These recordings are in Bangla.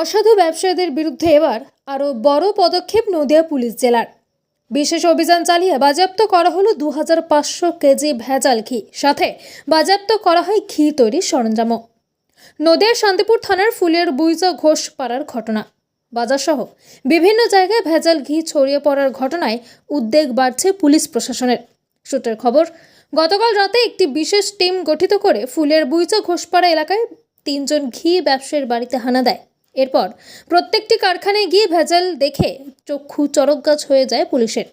অসাধু ব্যবসায়ীদের বিরুদ্ধে এবার আরও বড় পদক্ষেপ নদিয়া পুলিশ জেলার। বিশেষ অভিযান চালিয়ে বাজেয়াপ্ত করা হলো দু হাজার পাঁচশো কেজি ভেজাল ঘি। সাথে বাজেয়াপ্ত করা হয় ঘি তৈরির সরঞ্জামও। নদিয়ার শান্তিপুর থানার ফুলের বুইজা ঘোষ পাড়ার ঘটনা। বাজারসহ বিভিন্ন জায়গায় ভেজাল ঘি ছড়িয়ে পড়ার ঘটনায় উদ্বেগ বাড়ছে পুলিশ প্রশাসনের। সূত্রের খবর, গতকাল রাতে একটি বিশেষ টিম গঠিত করে ফুলের বুইচা ঘোষপাড়া এলাকায় তিনজন ঘি ব্যবসায়ীর বাড়িতে হানা দেয়। এরপর প্রত্যেকটি কারখানায় গিয়ে ভেজাল দেখে চক্ষু চরক গাছ হয়ে যায় পুলিশের।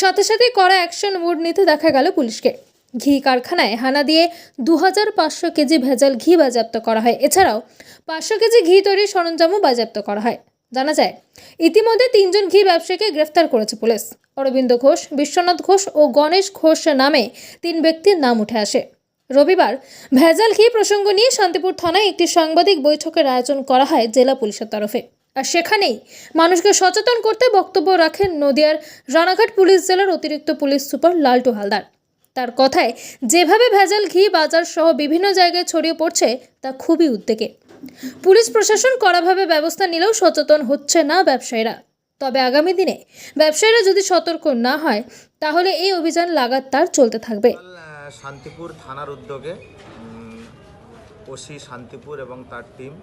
সাথে সাথে করা অ্যাকশন মুড নিতে দেখা গেল পুলিশকে। ঘি কারখানায় হানা দিয়ে দু হাজার পাঁচশো কেজি ভেজাল ঘি বাজেয়াপ্ত করা হয়। এছাড়াও পাঁচশো কেজি ঘি তৈরির সরঞ্জামও বাজেয়াপ্ত করা হয়। জানা যায়, ইতিমধ্যে তিনজন ঘি ব্যবসায়ীকে গ্রেফতার করেছে পুলিশ। অরবিন্দ ঘোষ, বিশ্বনাথ ঘোষ ও গণেশ ঘোষ নামে তিন ব্যক্তির নাম উঠে আসে। রবিবার ভেজাল ঘি প্রসঙ্গ নিয়ে শান্তিপুর থানায় একটি সাংবাদিক বৈঠকের আয়োজন করা হয় জেলা পুলিশের তরফে। আর সেখানেই মানুষকে সচেতন করতে বক্তব্য রাখেন নদিয়ার রানাঘাট পুলিশ জেলার অতিরিক্ত পুলিশ সুপার লালটু হালদার। তার কথায়, যেভাবে ভেজাল ঘি বাজার সহ বিভিন্ন জায়গায় ছড়িয়ে পড়ছে, তা খুবই উদ্বেগে। পুলিশ প্রশাসন কড়াভাবে ব্যবস্থা নিলেও সচেতন হচ্ছে না ব্যবসায়ীরা। তবে আগামী দিনে ব্যবসায়ীরা যদি সতর্ক না হয়, তাহলে এই অভিযান লাগাতার চলতে থাকবে। শান্তিপুর থানার উদ্যোগে ওসি শান্তিপুর এবং তার টিম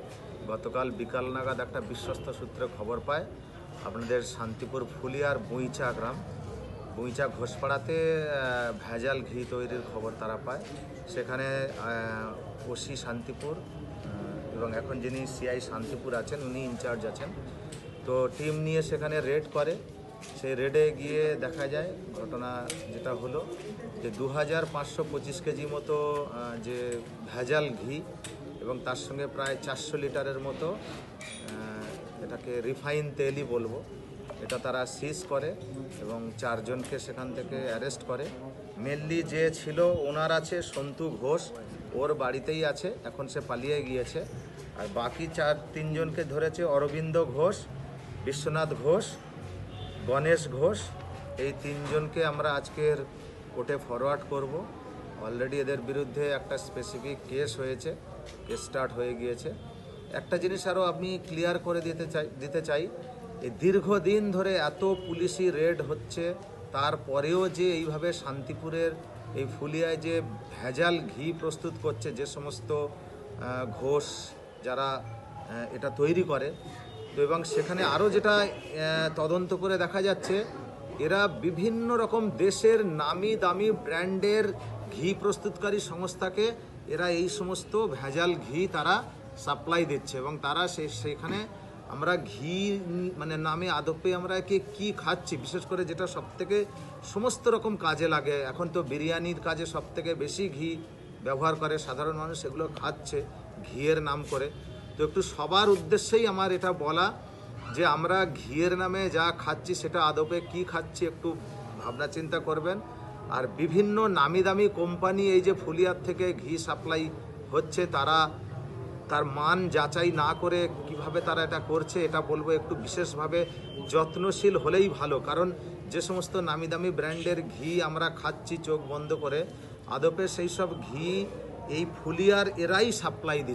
গতকাল বিকাল নাগাদ একটা বিশ্বস্ত সূত্রে খবর পায়। আপনাদের শান্তিপুর ফুলিয়ার বুইচা গ্রাম। বুইচা ঘোষপাড়াতে ভেজাল ঘি তৈরির খবর তারা পায়। সেখানে ওসি শান্তিপুর এবং এখন যিনি সিআই শান্তিপুর আছেন, উনি ইনচার্জ আছেন। তো টিম নিয়ে সেখানে রেড করে। সেই রেডে গিয়ে দেখা যায় ঘটনা যেটা হলো যে দু হাজার পাঁচশো পঁচিশ কেজি মতো যে ভেজাল ঘি এবং তার সঙ্গে প্রায় চারশো লিটারের মতো এটাকে রিফাইন তেলই বলব। এটা তারা সিজ করে এবং চারজনকে সেখান থেকে অ্যারেস্ট করে। মেনলি যে ছিল ওনার আছে সন্তু ঘোষ, ওর বাড়িতেই আছে, এখন সে পালিয়ে গিয়েছে। আর বাকি চার তিনজনকে ধরেছে অরবিন্দ ঘোষ, বিশ্বনাথ ঘোষ গণেশ ঘোষ, এই তিনজনকে আমরা আজকের কোর্টে ফরওয়ার্ড করব। অলরেডি এদের বিরুদ্ধে একটা স্পেসিফিক কেস হয়েছে কেস স্টার্ট হয়ে গিয়েছে। একটা জিনিস আরও আমি ক্লিয়ার করে দিতে চাই দিতে চাই, এই দীর্ঘদিন ধরে এত পুলিশি রেড হচ্ছে, তারপরেও যে এইভাবে শান্তিপুরের এই ফুলিয়ায় যে ভেজাল ঘি প্রস্তুত করছে, যে সমস্ত ঘোষ যারা এটা তৈরি করে তো এবং সেখানে আরও যেটা তদন্ত করে দেখা যাচ্ছে, এরা বিভিন্ন রকম দেশের নামি দামি ব্র্যান্ডের ঘি প্রস্তুতকারী সংস্থাকে এরা এই সমস্ত ভেজাল ঘি তারা সাপ্লাই দিচ্ছে এবং তারা সে, সেখানে আমরা ঘি মানে নামে আদপে আমরা কে কী খাচ্ছি, বিশেষ করে যেটা সব থেকে সমস্ত রকম কাজে লাগে। এখন তো বিরিয়ানির কাজে সব থেকে বেশি ঘি ব্যবহার করে, সাধারণ মানুষ সেগুলো খাচ্ছে ঘিয়ের নাম করে। তো একটু সবার উদ্দেশ্যেই আমার এটা বলা যে আমরা ঘিয়ের নামে যা খাচ্ছি সেটা আদপে কি খাচ্ছি একটু ভাবনা চিন্তা করবেন। আর বিভিন্ন নামি দামি কোম্পানি এই যে ফুলিয়ার থেকে ঘি সাপ্লাই হচ্ছে, তারা তার মান যাচাই না করে কীভাবে তারা এটা করছে, এটা বলব একটু বিশেষভাবে যত্নশীল হলেই ভালো। কারণ যে সমস্ত নামি দামি ব্র্যান্ডের ঘি আমরা খাচ্ছি চোখ বন্ধ করে, আদপে সেই সব ঘি এই ফুলিয়ার এরাই সাপ্লাই দিচ্ছে।